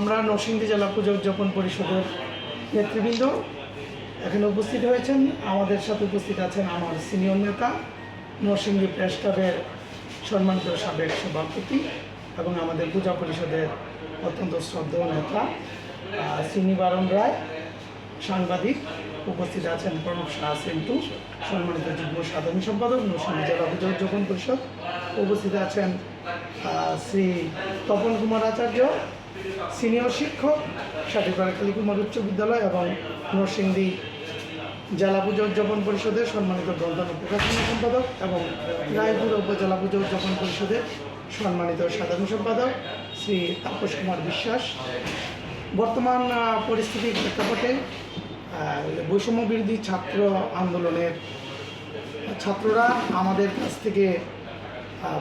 আমরা নরসিংদী জেলা পুজো উদযাপন পরিষদের নেতৃবৃন্দ এখানে উপস্থিত হয়েছেন। আমাদের সাথে উপস্থিত আছেন আমার সিনিয়র নেতা, নরসিংদী প্রেস ক্লাবের সম্মানিত সাবেক সভাপতি এবং আমাদের পূজা পরিষদের অত্যন্ত শ্রদ্ধেয় নেতা শ্রীনিবারণ রায়। সাংবাদিক উপস্থিত আছেন প্রণব শাহ সেন্টু, সম্মানিত যুগ্ম সাধারণ সম্পাদক, নরসিংদী জেলা পুজো উদযাপন পরিষদ। উপস্থিত আছেন শ্রী তপন কুমার আচার্য সিনিয়র শিক্ষক সাটিপাড়া কালীকুমার উচ্চ বিদ্যালয় এবং নরসিংদী জেলা পুজো উদযাপন পরিষদের সম্মানিত ও প্রকাশনা সম্পাদক এবং রায়পুর উপজেলা পুজো উদযাপন পরিষদের সম্মানিত সাধারণ সম্পাদক শ্রী তাপস কুমার বিশ্বাস। বর্তমান পরিস্থিতির প্রেক্ষাপটে বৈষম্য বিরোধী ছাত্র আন্দোলনের ছাত্ররা আমাদের কাছ থেকে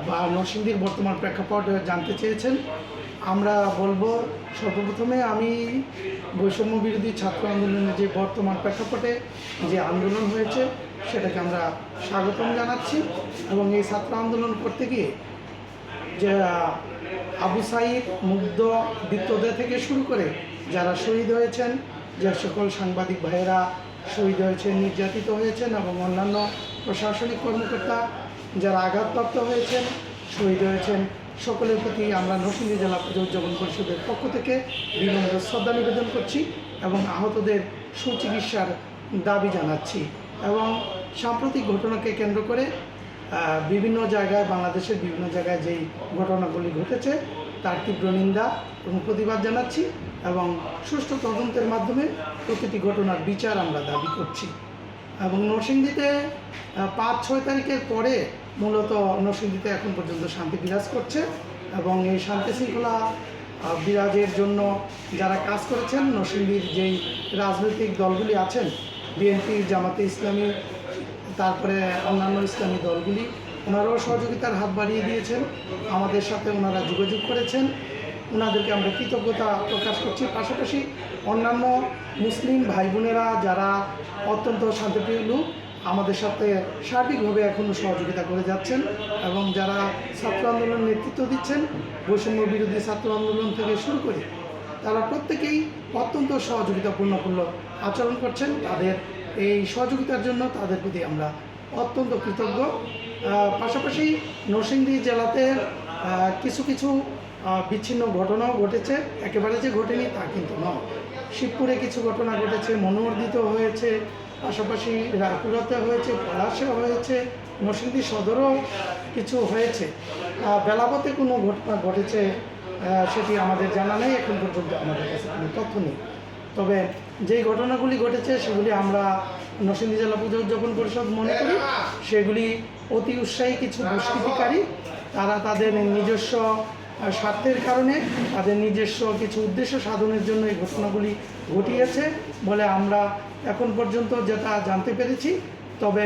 বা নরসিংদীর বর্তমান প্রেক্ষাপট জানতে চেয়েছেন। আমরা বলব, সর্বপ্রথমে আমি বৈষম্য বিরোধী ছাত্র আন্দোলনের যে বর্তমান প্রেক্ষাপটে যে আন্দোলন হয়েছে, সেটাকে আমরা স্বাগতম জানাচ্ছি এবং এই ছাত্র আন্দোলন করতে গিয়ে যে আবু সাইদ মুগ্ধ বিত্তদে থেকে শুরু করে যারা শহীদ হয়েছেন, যে সকল সাংবাদিক ভাইয়েরা শহীদ হয়েছেন, নির্যাতিত হয়েছেন এবং অন্যান্য প্রশাসনিক কর্মকর্তা যারা আঘাতপ্রাপ্ত হয়েছেন, শহীদ হয়েছেন সকলের প্রতি আমরা নরসিংদী জেলা উদযাপন পরিষদের পক্ষ থেকে বিনম্র শ্রদ্ধা নিবেদন করছি এবং আহতদের সুচিকিৎসার দাবি জানাচ্ছি এবং সাম্প্রতিক ঘটনাকে কেন্দ্র করে বিভিন্ন জায়গায়, বাংলাদেশের বিভিন্ন জায়গায় যেই ঘটনাগুলি ঘটেছে, তার তীব্র নিন্দা এবং প্রতিবাদ জানাচ্ছি এবং সুষ্ঠু তদন্তের মাধ্যমে প্রতিটি ঘটনার বিচার আমরা দাবি করছি। এবং নরসিংদীতে পাঁচ ছয় তারিখের পরে মূলত নরসিংদীতে এখন পর্যন্ত শান্তি বিরাজ করছে এবং এই শান্তি শৃঙ্খলা বিরাজের জন্য যারা কাজ করেছেন, নরসিংদীর যেই রাজনৈতিক দলগুলি আছেন, বিএনপি, জামাতে ইসলামী, তারপরে অন্যান্য ইসলামী দলগুলি, ওনারাও সহযোগিতার হাত বাড়িয়ে দিয়েছেন। আমাদের সাথে ওনারা যোগাযোগ করেছেন। ওনাদেরকে আমরা কৃতজ্ঞতা প্রকাশ করছি। পাশাপাশি অন্যান্য মুসলিম ভাই বোনেরা যারা অত্যন্ত শান্তিপ্রিয় লোক আমাদের সাথে সার্বিকভাবে এখনও সহযোগিতা করে যাচ্ছেন এবং যারা ছাত্র আন্দোলন নেতৃত্ব দিচ্ছেন, বৈষম্য বিরোধী ছাত্র আন্দোলন থেকে শুরু করে তারা প্রত্যেকেই অত্যন্ত সহযোগিতাপূর্ণপূর্ণ আচরণ করছেন। তাদের এই সহযোগিতার জন্য তাদের প্রতি আমরা অত্যন্ত কৃতজ্ঞ। পাশাপাশি নরসিংদী জেলাতে কিছু কিছু বিচ্ছিন্ন ঘটনাও ঘটেছে। একেবারে যে ঘটেনি তা কিন্তু নয়। শিবপুরে কিছু ঘটনা ঘটেছে মনোবর্ধিত হয়েছে। পাশাপাশি রায়পুরাতে হয়েছে পলাশে হয়েছে নরসিংদী সদরও কিছু হয়েছে। বেলাপথে কোনো ঘটনা ঘটেছে সেটি আমাদের জানা নেই, এখন পর্যন্ত আমাদের কাছে কোনো তথ্য নেই। তবে যেই ঘটনাগুলি ঘটেছে, সেগুলি আমরা নরসিংদী জেলা পুজো উদযাপন পরিষদ মনে করি, সেগুলি অতি উৎসাহী কিছু দুষ্কৃতিকারী, তারা তাদের নিজস্ব স্বার্থের কারণে তাদের নিজস্ব কিছু উদ্দেশ্য সাধনের জন্য এই ঘটনাগুলি ঘটিয়েছে বলে আমরা এখন পর্যন্ত যেটা জানতে পেরেছি, তবে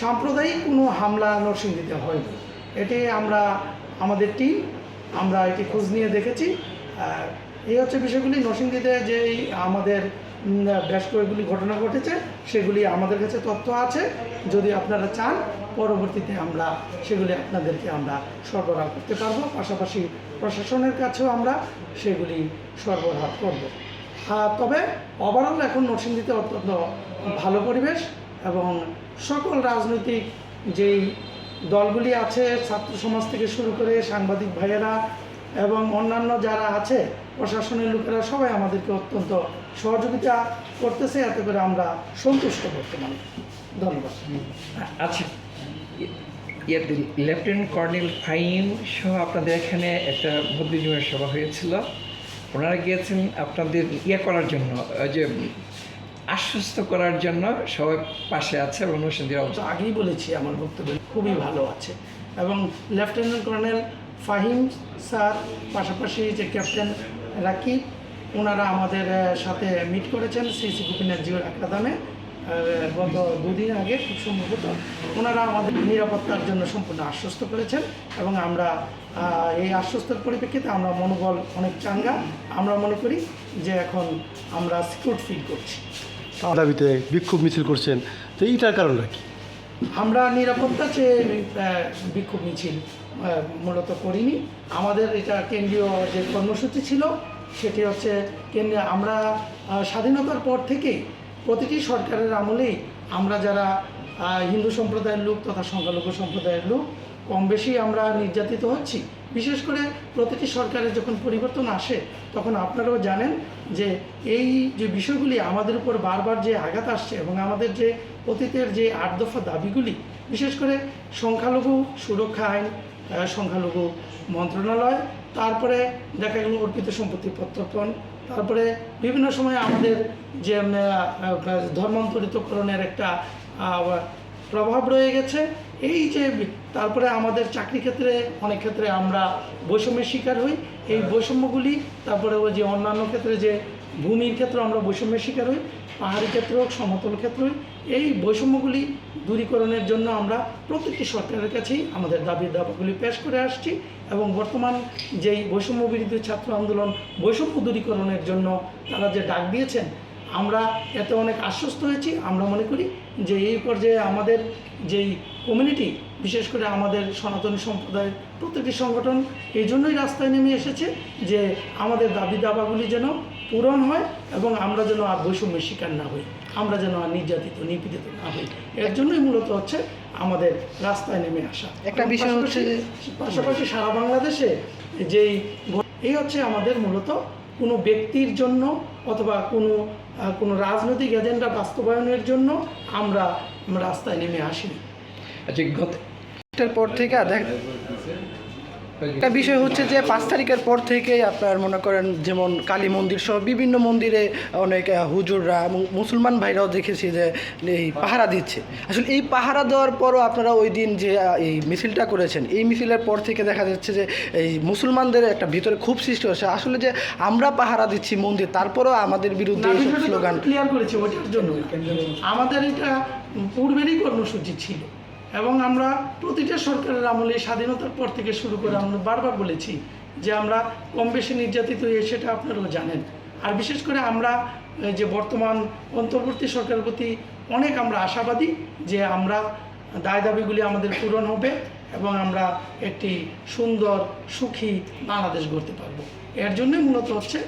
সাম্প্রদায়িক কোনো হামলা নরসিংদীতে হয়নি। এটি আমরা, আমাদের টিম আমরা এটি খোঁজ নিয়ে দেখেছি। এই হচ্ছে বিষয়গুলি। নরসিংদীতে যেই আমাদের বেশ কয়েকগুলি ঘটনা ঘটেছে, সেগুলি আমাদের কাছে তথ্য আছে। যদি আপনারা চান, পরবর্তীতে আমরা সেগুলি আপনাদেরকে আমরা সরবরাহ করতে পারব। পাশাপাশি প্রশাসনের কাছেও আমরা সেগুলি সরবরাহ করব। তবে ওভারঅল এখন নরসিংদীতে অত্যন্ত ভালো পরিবেশ এবং সকল রাজনৈতিক যেই দলগুলি আছে, ছাত্র সমাজ থেকে শুরু করে সাংবাদিক ভাইয়েরা এবং অন্যান্য যারা আছে, প্রশাসনের লোকেরা সবাই আমাদেরকে অত্যন্ত সহযোগিতা করতেছে এতে করে আমরা সন্তুষ্ট বর্তমানে। ধন্যবাদ। আচ্ছা লেফটেন্যান্ট কর্নেল ফাইম সহ আপনাদের এখানে একটা বৌদ্ধজীবনের সভা হয়েছিল। ওনারা গিয়েছেন আপনাদের ইয়ে করার জন্য যে আশ্বস্ত করার জন্য সবাই পাশে আছে এবং নরসিংদীর তো আগেই বলেছি আমার বক্তব্য খুবই ভালো আছে। এবং লেফটেন্যান্ট কর্নেল ফাহিম স্যার পাশাপাশি যে ক্যাপ্টেন রাকিব ওনারা আমাদের সাথে মিট করেছেন শ্রী শ্রী গোপীনাথ জিওর আকাদামে গত দুদিন আগে খুব সম্ভবত। ওনারা আমাদের নিরাপত্তার জন্য সম্পূর্ণ আশ্বস্ত করেছেন এবং আমরা এই আশ্বস্তের পরিপ্রেক্ষিতে আমরা মনোবল অনেক চাঙ্গা। আমরা মনে করি যে এখন আমরা সিকিউর ফিল করছি। দাবিতে বিক্ষোভ মিছিল করছেন তো এইটার কারণটা কি? আমরা নিরাপত্তা চেয়ে বিক্ষোভ মিছিল মূলত করিনি। আমাদের এটা কেন্দ্রীয় যে কর্মসূচি ছিল সেটি হচ্ছে কেন্দ্রে আমরা স্বাধীনতার পর থেকেই প্রতিটি সরকারের আমলেই আমরা যারা হিন্দু সম্প্রদায়ের লোক তথা সংখ্যালঘু সম্প্রদায়ের লোক কম বেশি আমরা নির্যাতিত হচ্ছি। বিশেষ করে প্রতিটি সরকারের যখন পরিবর্তন আসে, তখন আপনারাও জানেন যে এই যে বিষয়গুলি আমাদের উপর বারবার যে আঘাত আসছে এবং আমাদের যে অতীতের যে আট দফা দাবিগুলি, বিশেষ করে সংখ্যালঘু সুরক্ষা আইন সংখ্যালঘু মন্ত্রণালয় তারপরে দেখা গেল অর্পিত সম্পত্তি প্রত্যর্পণ। তারপরে বিভিন্ন সময় আমাদের যে ধর্মান্তরিতকরণের একটা প্রভাব রয়ে গেছে। এই যে, তারপরে আমাদের চাকরি ক্ষেত্রে, অনেক ক্ষেত্রে আমরা বৈষম্যের শিকার হই। এই বৈষম্যগুলি, তারপরে ওই যে অন্যান্য ক্ষেত্রে যে ভূমির ক্ষেত্রে আমরা বৈষম্যের শিকার হই, পাহাড়ি ক্ষেত্র হোক, সমতল ক্ষেত্র এই বৈষম্যগুলি দূরীকরণের জন্য আমরা প্রত্যেকটি সরকারের কাছেই আমাদের দাবি দাবাগুলি পেশ করে আসছি এবং বর্তমান যেই বৈষম্য বিরোধী ছাত্র আন্দোলন বৈষম্য দূরীকরণের জন্য তারা যে ডাক দিয়েছেন আমরা এতে অনেক আশ্বস্ত হয়েছি। আমরা মনে করি যে এই পর্যায়ে আমাদের যেই কমিউনিটি বিশেষ করে আমাদের সনাতনী সম্প্রদায়ের প্রত্যেকটি সংগঠন এই জন্যই রাস্তায় নেমে এসেছে যে আমাদের দাবি দাবাগুলি যেন পূরণ হয় এবং আমরা যেন আর বৈষম্যের শিকার না হই। আমরা যেন আর নির্যাতিত নিপীড়িত না হই। এর জন্যই মূলত হচ্ছে আমাদের রাস্তায় নেমে আসা। একটা বিষয় হচ্ছে পাশাপাশি- সারা বাংলাদেশে যেই এই হচ্ছে আমাদের মূলত কোনো ব্যক্তির জন্য অথবা কোনো কোনো রাজনৈতিক এজেন্ডা বাস্তবায়নের জন্য আমরা রাস্তায় নেমে আসিনি। আচ্ছা পর থেকে দেখ একটা বিষয় হচ্ছে যে পাঁচ তারিখের পর থেকে আপনার মনে করেন যেমন কালী মন্দির সহ বিভিন্ন মন্দিরে অনেক হুজুররা এবং মুসলমান ভাইরাও দেখেছি যে এই পাহারা দিচ্ছে। আসলে এই পাহারা দেওয়ার পরও আপনারা ওই দিন যে এই মিছিলটা করেছেন এই মিছিলের পর থেকে দেখা যাচ্ছে যে এই মুসলমানদের একটা ভিতরে খুব সৃষ্টি হচ্ছে আসলে যে আমরা পাহারা দিচ্ছি মন্দির তারপরেও আমাদের বিরুদ্ধে স্লোগান ক্লিয়ার করেছি ওটার জন্য আমাদের এটা পূর্বেরই কর্মসূচি ছিল। এবং আমরা প্রতিটা সরকারের আমলে স্বাধীনতার পর থেকে শুরু করে আমরা বারবার বলেছি যে আমরা কম বেশি নির্যাতিত হয়ে সেটা আপনারাও জানেন। আর বিশেষ করে আমরা যে বর্তমান অন্তর্বর্তী সরকারের প্রতি অনেক আমরা আশাবাদী যে আমরা দায় দাবিগুলি আমাদের পূরণ হবে এবং আমরা একটি সুন্দর, সুখী বাংলাদেশ গড়তে পারব। এর জন্যই মূলত হচ্ছে,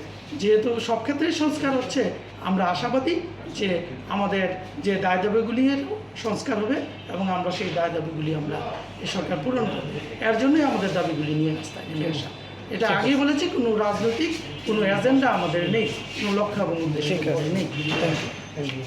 যেহেতু সব ক্ষেত্রেই সংস্কার হচ্ছে আমরা আশাবাদী যে আমাদের যে দায় দাবিগুলির সংস্কার হবে এবং আমরা সেই দায় দাবিগুলি আমরা এ সরকার পূরণ করব। এর জন্যই আমাদের দাবিগুলি নিয়ে আসতে নিয়ে আসা। এটা আগেই বলেছি কোনো রাজনৈতিক কোনো এজেন্ডা আমাদের নেই কোনো লক্ষ্য এবং উদ্দেশ্য নেই। Thank you